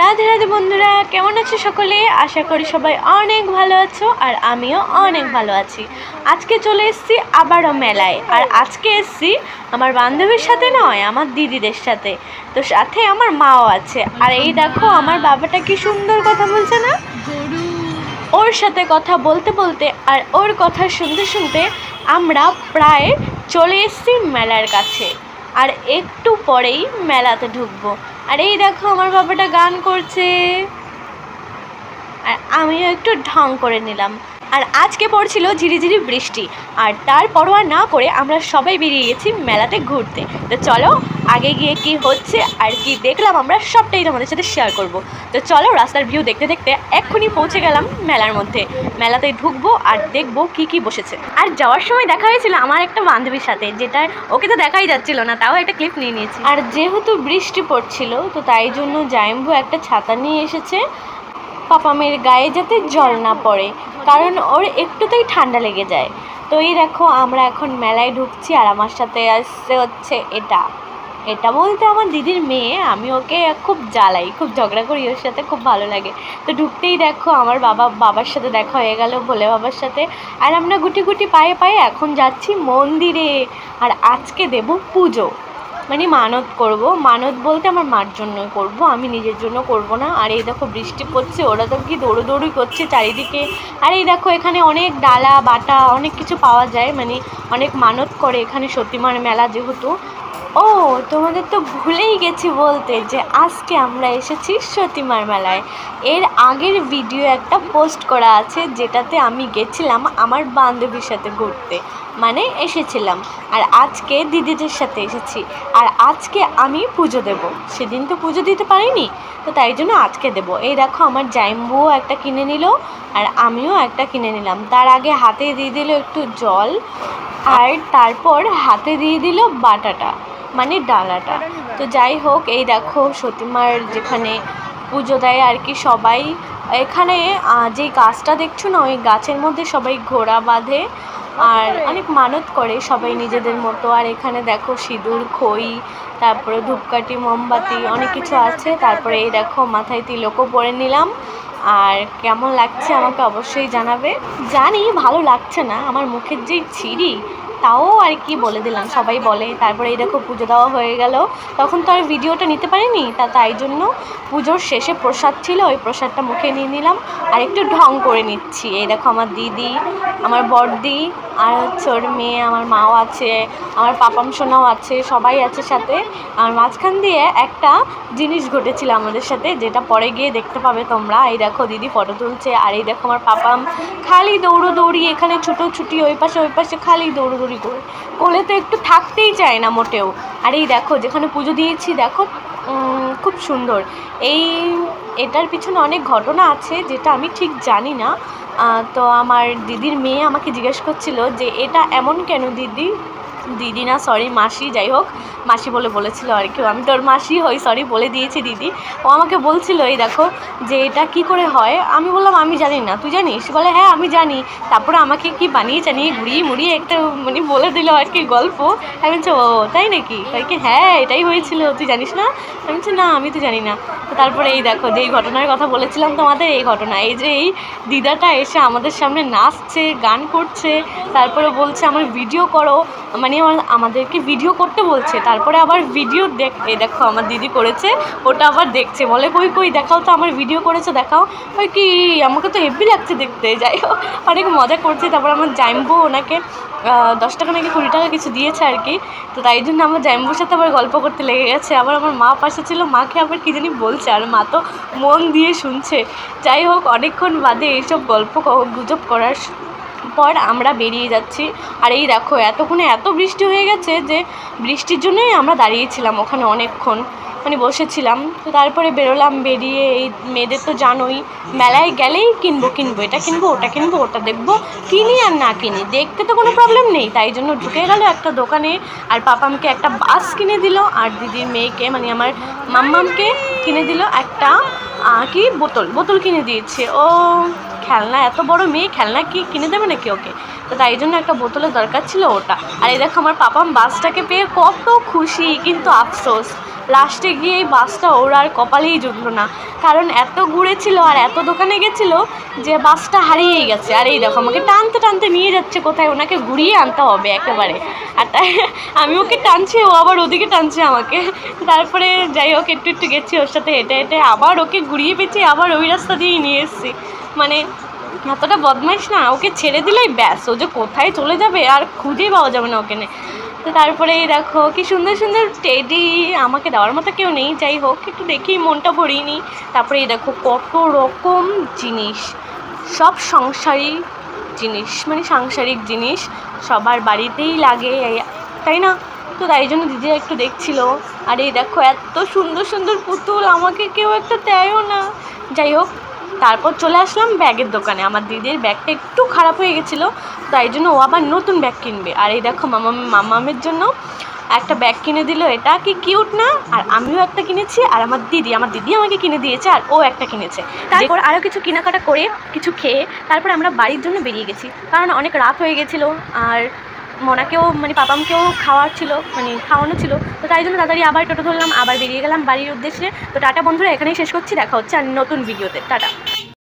রাধে রাধে বন্ধুরা কেমন আছো সকলে? আশা করি সবাই অনেক ভালো আছো আর আমিও অনেক ভালো আছি। আজকে চলে এসেছি আবারও মেলায়। আর আজকে এসেছি আমার বান্ধবীর সাথে নয় আমার দিদিদের সাথে। তো সাথে আমার মাও আছে। আর এই দেখো আমার বাবাটা কি সুন্দর কথা বলছে না? ওর সাথে কথা বলতে বলতে আর ওর কথা শুনতে শুনতে আমরা প্রায় চলে এসেছি মেলার কাছে। আর একটু পরেই মেলাতে ঢুকবো। আর এই দেখো, আমার বাবাটা গান করছে। আর আমিও একটু ঢং করে নিলাম। আর আজকে পড়ছিল ঝিরিঝিরি বৃষ্টি। আর তার পরোয়া না করে আমরা সবাই বেরিয়ে গেছি মেলাতে ঘুরতে। তো চলো আগে গিয়ে কি হচ্ছে আর কি দেখলাম, আমরা সবটাই তোমাদের সাথে শেয়ার করব। তো চলো, রাস্তার ভিউ দেখতে দেখতে এক্ষুনি পৌঁছে গেলাম মেলার মধ্যে। মেলাতে ঢুকবো আর দেখব কি কি বসেছে। আর যাওয়ার সময় দেখা হয়েছিল আমার একটা বান্ধবীর সাথে যেটা ওকে তো দেখাই যাচ্ছিল না, তাও একটা ক্লিপ নিয়ে নিয়েছি। আর যেহেতু বৃষ্টি পড়ছিল, তো তাই জন্য জাইম্বু একটা ছাতা নিয়ে এসেছে। পাপামের গায়ে যাতে জল না পড়ে, কারণ ওর একটুতেই ঠান্ডা লেগে যায়। তো এই দেখো, আমরা এখন মেলায় ঢুকছি আর আমার সাথে আসছে হচ্ছে এটা। এটা বলতে আমার দিদির মেয়ে, আমি ওকে খুব জ্বালাই, খুব ঝগড়া করি, ওর সাথে খুব ভালো লাগে। তো ঢুকতেই দেখো আমার বাবা, বাবার সাথে দেখা হয়ে গেল, ভোলে বাবার সাথে। আর আমরা গুটি গুটি পায়ে পায়ে এখন যাচ্ছি মন্দিরে। আর আজকে দেব পুজো। মানে মানত করব। মানত বলতে আমার মার জন্য করব, আমি নিজের জন্য করব না। আর এই দেখো বৃষ্টি পড়ছে, ওরা তো কি দৌড়ো দৌড়োদৌড়ি করছে চারিদিকে। আর এই দেখো এখানে অনেক ডালা, বাটা, অনেক কিছু পাওয়া যায়। মানে অনেক মানত করে এখানে সতীমার মেলা যেহেতু। ও, তোমাদের তো ভুলেই গেছি বলতে যে আজকে আমরা এসেছি সতীমার মেলায়। এর আগের ভিডিও একটা পোস্ট করা আছে যেটাতে আমি গেছিলাম আমার বান্ধবীর সাথে ঘুরতে। মানে এসেছিলাম। আর আজকে দিদিদের সাথে এসেছি। আর আজকে আমি পুজো দেব। সেদিন তো পুজো দিতে পারিনি। তো তাই জন্য আজকে দেব। এই দেখো আমার জাইম্বুও একটা কিনে নিল আর আমিও একটা কিনে নিলাম। তার আগে হাতে দিয়ে দিল একটু জল আর তারপর হাতে দিয়ে দিল বাটাটা। মানে ডালাটা। তো যাই হোক, এই দেখো সতীমার যেখানে পুজো দেয় আর কি সবাই। এখানে যেই গাছটা দেখছ না, ওই গাছের মধ্যে সবাই ঘোড়া বাঁধে আর অনেক মানত করে সবাই নিজেদের মতো। আর এখানে দেখো সিঁদুর, খই, তারপরে ধূপকাঠি, মোমবাতি অনেক কিছু আছে। তারপরে এই দেখো মাথায় তিলকও পরে নিলাম। আর কেমন লাগছে আমাকে অবশ্যই জানাবে। জানি ভালো লাগছে না, আমার মুখের যেই ছিরি তাও আর কি বলে দিলাম, সবাই বলে। তারপরে এই দেখো পুজো দেওয়া হয়ে গেল। তখন তো আর ভিডিওটা নিতে পারিনি, তা তাই জন্য পুজোর শেষে প্রসাদ ছিল, ওই প্রসাদটা মুখে নিয়ে নিলাম। আর একটু ঢং করে নিচ্ছি। এই দেখো আমার দিদি, আমার বড়দি, আর হচ্ছে ওর মেয়ে, আমার মাও আছে, আমার পাপাম সোনাও আছে, সবাই আছে সাথে। আর মাঝখান দিয়ে একটা জিনিস ঘটেছিল আমাদের সাথে, যেটা পরে গিয়ে দেখতে পাবে তোমরা। এই দেখো দিদি ফটো তুলছে, আর এই দেখো আমার পাপাম খালি দৌড়ো দৌড়ি এখানে ছুটো ছুটি ওই পাশে ওই পাশে, খালি দৌড়োদৌড়ি করে কোলে। তো একটু থাকতেই চায় না মোটেও। আর এই দেখো, যেখানে পুজো দিয়েছি, দেখো খুব সুন্দর। এই, এটার পিছনে অনেক ঘটনা আছে, যেটা আমি ঠিক জানি না। তো আমার দিদির মেয়ে আমাকে জিজ্ঞেস করছিল যে, এটা এমন কেন দিদি? দিদি না সরি মাসি, যাই হোক, মাসি বলে বলেছিল আর কি। আমি তোর মাসি হই সরি বলে দিয়েছি দিদি। ও আমাকে বলছিল, এই দেখো, যে এটা কি করে হয়? আমি বললাম, আমি জানি না, তুই জানিস? বলে হ্যাঁ আমি জানি। তারপরে আমাকে কি বানিয়ে টানিয়ে ঘুরিয়ে মুড়িয়ে একটা মানে বলে দিল আর কি গল্প। আমি বলছি, ও, তাই নাকি? তাই কি হ্যাঁ এটাই হয়েছিল, তুই জানিস না? আমি বলছি, না, আমি তো জানি না। তো তারপরে এই দেখো যেই ঘটনার কথা বলেছিলাম তোমাদের, এই ঘটনা। এই যে এই দিদাটা এসে আমাদের সামনে নাচছে, গান করছে, তারপরে বলছে, আমার ভিডিও করো। মানে আমার, আমাদেরকে ভিডিও করতে বলছে, তারপরে আবার ভিডিও দেখ দেখো আমার দিদি করেছে, ওটা আবার দেখছে, বলে, কই কই, দেখাও তো, আমার ভিডিও করেছে, দেখাও। ওই কি, আমাকে তো হেভি লাগছে দেখতে, যাই হোক, অনেক মজা করছে, তারপর আমার জাইম্বু ওনাকে দশ টাকা নাকি কুড়ি টাকা কিছু দিয়েছে আর কি, তো তাই জন্য আমার জাইম্বুর সাথে আবার গল্প করতে লেগে গেছে, আবার আমার মা পাশে ছিল, মাকে আবার কী জানি বলছে, আর মা তো মন দিয়ে শুনছে। যাই হোক, অনেকক্ষণ বাদে এইসব গল্প গুজব করার পর আমরা বেরিয়ে যাচ্ছি। আর এই দেখো, এতক্ষণে এত বৃষ্টি হয়ে গেছে যে বৃষ্টির জন্যই আমরা দাঁড়িয়েছিলাম ওখানে অনেকক্ষণ। মানে বসেছিলাম। তো তারপরে বেরোলাম, বেরিয়ে এই মেয়েদের তো জানোই, মেলায় গেলেই কিনবো কিনবো, এটা কিনবো, ওটা কিনবো, ওটা দেখব, কিনি আর না কিনি। দেখতে তো কোনো প্রবলেম নেই, তাই জন্য ঢুকে গেল একটা দোকানে আর পাপামকে একটা বাস কিনে দিল আর দিদির মেয়েকে মানে আমার মাম্মামকে কিনে দিল একটা কি? বোতল বোতল কিনে দিয়েছে। ও খেলনা, এত বড় মেয়ে খেলনা কি কিনে দেবে নাকি ওকে? তো তাই জন্য একটা বোতলের দরকার ছিল ওটা। আর এই দেখো আমার পাপাম বাসটাকে পেয়ে কত খুশি, কিন্তু আফসোস। লাস্টে গিয়ে এই বাসটা ওর আর কপালেই জুটলো না। কারণ এত ঘুরেছিল আর এত দোকানে গেছিল যে বাসটা হারিয়েই গেছে। আর এই দেখো, আমাকে টানতে টানতে নিয়ে যাচ্ছে কোথায়? ওনাকে ঘুরিয়ে আনতে হবে একেবারে। আর তাই আমি ওকে টানছি, ও আবার ওদিকে টানছে আমাকে। তারপরে যাই হোক, একটু একটু গেছি ওর সাথে হেঁটে হেঁটে। আবার ওকে ঘুরিয়ে পেয়েছি আবার ওই রাস্তা দিয়েই নিয়ে এসেছি। মানে এতটা বদমাইশ না, ওকে ছেড়ে দিলেই ব্যাস, ও যে কোথায় চলে যাবে আর খুঁজেই পাওয়া যাবে না ওকে তো তারপরে এই দেখো, কি সুন্দর সুন্দর টেডি আমাকে দেওয়ার মতো কেউ নেই, যাই হোক, একটু দেখি, মনটা ভরিয়ে তারপরে এই দেখো, কত রকম জিনিস, সব সংসারী জিনিস মানে সাংসারিক জিনিস, সবার বাড়িতেই লাগে তাই না? তো তাই জন্য দিদিরা একটু দেখছিল। আর এই দেখো, এত সুন্দর সুন্দর পুতুল, আমাকে কেউ একটা দেয়ও না। যাই হোক তারপর চলে আসলাম ব্যাগের দোকানে। আমার দিদির ব্যাগটা একটু খারাপ হয়ে গেছিল, তাই জন্য ও আবার নতুন ব্যাগ কিনবে। আর এই দেখো মামা, মামামের জন্য একটা ব্যাগ কিনে দিল। এটা কি কিউট না? আর আমিও একটা কিনেছি, আর আমার দিদি আমার দিদি আমাকে কিনে দিয়েছে, আর ও একটা কিনেছে। তারপর আরও কিছু কেনাকাটা করে কিছু খেয়ে তারপর আমরা বাড়ির জন্য বেরিয়ে গেছি। কারণ অনেক রাত হয়ে গেছিল, আর মনাকেও মানে পাপামকেও খাওয়ার ছিল মানে খাওয়ানো ছিল। তো তাই জন্য তাড়াতাড়ি আবার টোটো ধরলাম, আবার বেরিয়ে গেলাম বাড়ির উদ্দেশ্যে। তো টাটা বন্ধুরা, এখানেই শেষ করছি। দেখা হচ্ছে আর নতুন ভিডিওতে। টাটা।